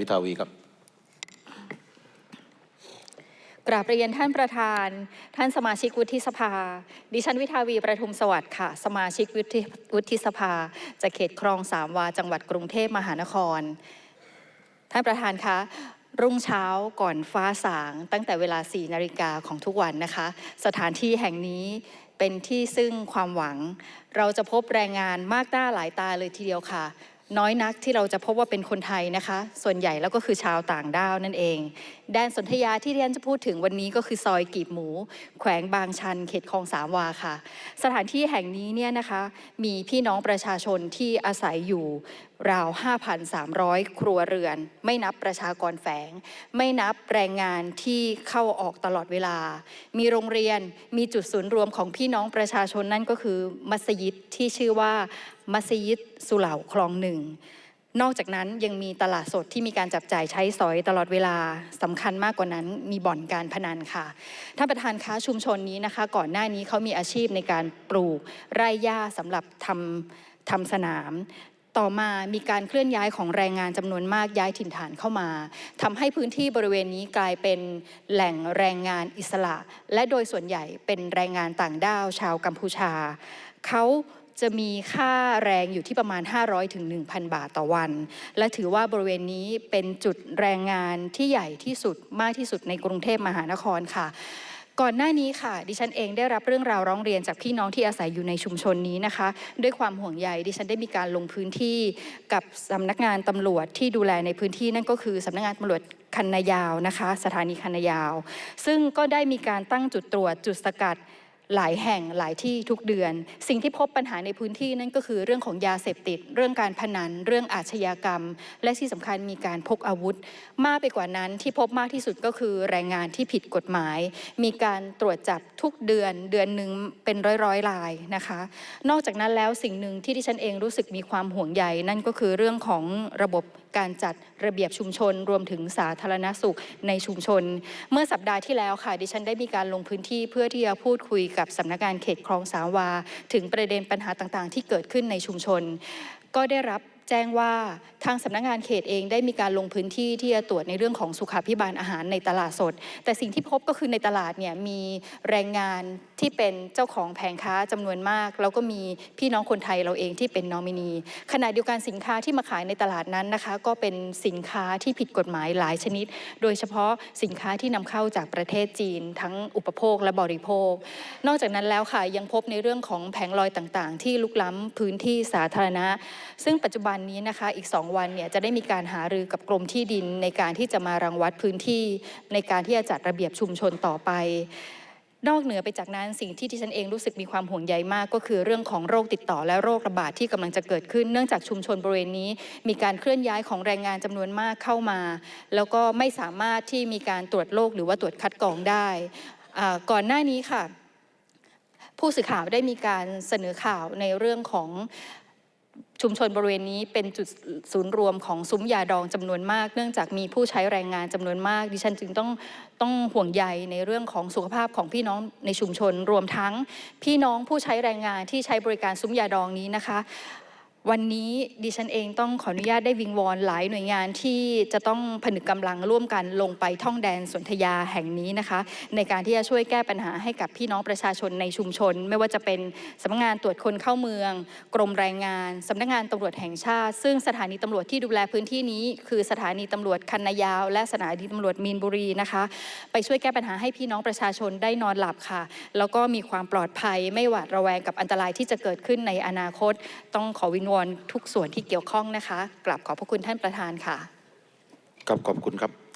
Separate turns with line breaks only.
วิทาวีครับ
กราบเรียนท่านประธาน ท่านสมาชิกวุฒิสภา ดิฉันวิทาวีประทุมสวัสดิ์ค่ะ สมาชิกวุฒิวุฒิสภาจากเขตคลองสามวาจังหวัดกรุงเทพมหานคร ท่านประธานคะรุ่งเช้าก่อนฟ้าสางตั้งแต่เวลา 4 นาฬิกาของทุกวันนะคะ สถานที่แห่งนี้เป็นที่ซึ่งความหวัง เราจะพบแรงงานมากหน้าหลายตาเลยทีเดียวค่ะ น้อยนักที่เราจะพบว่าเป็นคนไทยนะคะ ส่วนใหญ่แล้วก็คือชาวต่างด้าวนั่นเอง แดนสนธยาที่เรียนจะพูดถึงวันนี้ก็คือซอยกีบหมู แขวงบางชัน เขตคลองสามวาค่ะ สถานที่แห่งนี้เนี่ยนะคะ มีพี่น้องประชาชนที่อาศัยอยู่ราว 5,300 ครัวเรือน ไม่นับประชากรแฝง ไม่นับแรงงานที่เข้าออกตลอดเวลา มีโรงเรียนมีจุดศูนย์รวมของพี่น้องประชาชนนั่นก็คือมัสยิดที่ชื่อว่า มัสยิดสุเหร่าคลองหนึ่ง นอกจากนั้นยังมีตลาดสดที่มีการจับจ่ายใช้สอยตลอดเวลาสำคัญมากกว่านั้น มีบ่อนการพนันค่ะท่านประธานคะชุมชนนี้นะคะ ก่อนหน้านี้เขามีอาชีพในการปลูกไร่หญ้าสำหรับทำทำสนามต่อมามีการเคลื่อนย้ายของแรงงานจำนวนมากย้ายถิ่นฐานเข้ามาทำให้พื้นที่บริเวณนี้กลายเป็นแหล่งแรงงานอิสระ และโดยส่วนใหญ่เป็นแรงงานต่างด้าวชาวกัมพูชา เขา จะมีค่าแรงอยู่ที่ประมาณ 500ถึง1,000 บาทต่อวัน และถือว่าบริเวณนี้เป็นจุดแรงงานที่ใหญ่ที่สุดมากที่สุดในกรุงเทพมหานครค่ะก่อนหน้านี้ค่ะ ดิฉันเองได้รับเรื่องราวร้องเรียนจากพี่น้องที่อาศัยอยู่ในชุมชนนี้นะคะ ด้วยความห่วงใยดิฉันได้มีการลงพื้นที่กับสำนักงานตำรวจที่ดูแลในพื้นที่นั่นก็คือสำนักงานตำรวจคันนายาวนะคะ สถานีคันนายาว ซึ่งก็ได้มีการตั้งจุดตรวจจุดสกัด หลายแห่งหลายที่ทุกเดือน สิ่งที่พบปัญหาในพื้นที่นั่นก็คือเรื่องของยาเสพติด เรื่องการพนัน เรื่องอาชญากรรม และที่สำคัญมีการพกอาวุธ มากไปกว่านั้นที่พบมากที่สุดก็คือแรงงานที่ผิดกฎหมาย มีการตรวจจับทุกเดือนเดือนหนึ่งเป็นร้อยร้อยๆรายนะคะ นอกจากนั้นแล้วสิ่งหนึ่งที่ดิฉันเองรู้สึกมีความห่วงใยนั่นก็คือเรื่องของระบบการจัดระเบียบชุมชน รวมถึงสาธารณสุขในชุมชน เมื่อสัปดาห์ที่แล้วค่ะดิฉันได้มีการลงพื้นที่เพื่อที่จะพูดคุยกับสำนักงานเขตคลองสามวา ถึงประเด็นปัญหาต่างๆ ที่เกิดขึ้นในชุมชน ก็ได้รับ แจ้งว่าทางสำนักงานเขตเองได้มีการลงพื้นที่ที่จะตรวจในเรื่องของสุขาพิบาลอาหารในตลาดสด แต่สิ่งที่พบก็คือในตลาดเนี่ยมีแรงงานที่เป็นเจ้าของแผงค้าจำนวนมาก แล้วก็มีพี่น้องคนไทยเราเองที่เป็นนอมินี ขณะเดียวกันสินค้าที่มาขายในตลาดนั้นนะคะ ก็เป็นสินค้าที่ผิดกฎหมายหลายชนิด โดยเฉพาะสินค้าที่นำเข้าจากประเทศจีน ทั้งอุปโภคและบริโภค นอกจากนั้นแล้วค่ะยังพบในเรื่องของแผงลอยต่างๆ ที่ลุกล้ำพื้นที่สาธารณะ ซึ่งปัจจุบันนี้นะคะอีก 2 วันเนี่ยจะได้มีการหารือกับกรมที่ดินในการที่จะมารังวัดพื้นที่ ในการที่จะจัดระเบียบชุมชนต่อไป นอกเหนือไปจากนั้นสิ่งที่ที่ฉันเองรู้สึกมีความห่วงใยมาก ก็คือเรื่องของโรคติดต่อและโรคระบาดที่กำลังจะเกิดขึ้น เนื่องจากชุมชนบริเวณนี้ มีการเคลื่อนย้ายของแรงงานจำนวนมากเข้ามา แล้วก็ไม่สามารถที่มีการตรวจโรคหรือว่าตรวจคัดกรองได้ก่อนหน้านี้ค่ะผู้สื่อข่าวได้มีการเสนอข่าวในเรื่องของ ชุมชนบริเวณนี้เป็นจุดศูนย์รวมของซุ้มยาดองจำนวนมาก เนื่องจากมีผู้ใช้แรงงานจำนวนมาก ดิฉันจึงต้องต้องห่วงใยในเรื่องของสุขภาพของพี่น้องในชุมชนรวมทั้ง พี่น้องผู้ใช้แรงงานที่ใช้บริการซุ้มยาดองนี้นะคะ วันนี้ดิฉันเองต้องขออนุญาตได้วิงวอนหลายหน่วยงานที่จะต้องผนึกกำลังร่วมกันลงไปท่องแดนสนธยาแห่งนี้นะคะ ในการที่จะช่วยแก้ปัญหาให้กับพี่น้องประชาชนในชุมชน ไม่ว่าจะเป็นสำนักงานตรวจคนเข้าเมือง กรมแรงงานสำนักงานตำรวจแห่งชาติ ซึ่งสถานีตำรวจที่ดูแลพื้นที่นี้ คือสถานีตำรวจคันนายาว และสถานีตำรวจมีนบุรีนะคะ ไปช่วยแก้ปัญหาให้พี่น้องประชาชนได้นอนหลับค่ะ แล้วก็มีความปลอดภัยไม่หวาดระแวงกับอันตรายที่จะเกิดขึ้นในอนาคต ต้องขอวิงวอนทุกส่วนที่เกี่ยวข้องนะคะกลับขอบพระคุณท่านประธานค่ะ
ครับขอบคุณครับ